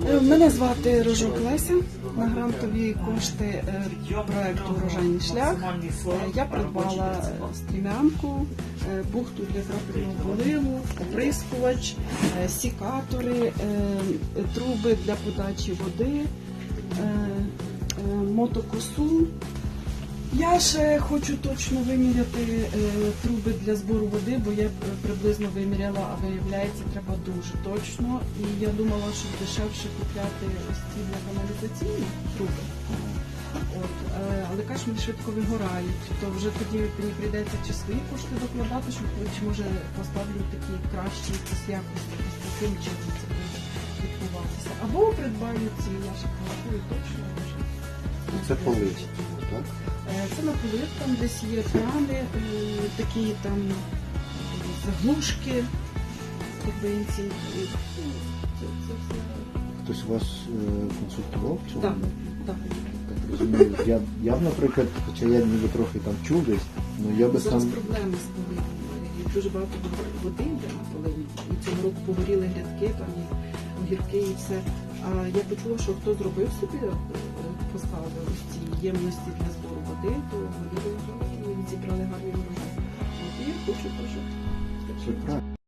Е, Мене звати Рожок Леся. На грантові кошти е, проекту Врожайний шлях. Е, Я придбала стрімянку, бухту для крапельного поливу, оприскувач, сікатори, труби для подачі води, мотокосу. Я ще хочу точно виміряти е, труби для збору води, бо я е, приблизно виміряла, а виявляється, треба дуже точно. І я думала, що дешевше купляти ось ці для каналізаційні труби. От, е, але вони швидко вигорають, то вже тоді мені прийдеться чи свої кошти докладати, щоб чи може поставлю такі кращі якісь якості, таким чином це буде відбуватися. Або придбаю ці, ще порахую точно. Це полить, так? Е, Це на там десь є крани, е, такі там заглушки, кабинці. і, ну, Це, це все. Хтось вас е, консультував в цьому? Так, так. Розумію. Я, я б, наприклад, хоча я ніби трохи там чув десь, ну я би Зараз сам. проблеми з поливом. Дуже багато води йде на поливі. І цього року погоріли грядки, там і огірки і все. А я почула, що хто зробив собі, поставив ось ці ємності для збору виїжджали і зібрали гарний урожай. От І я хочу теж.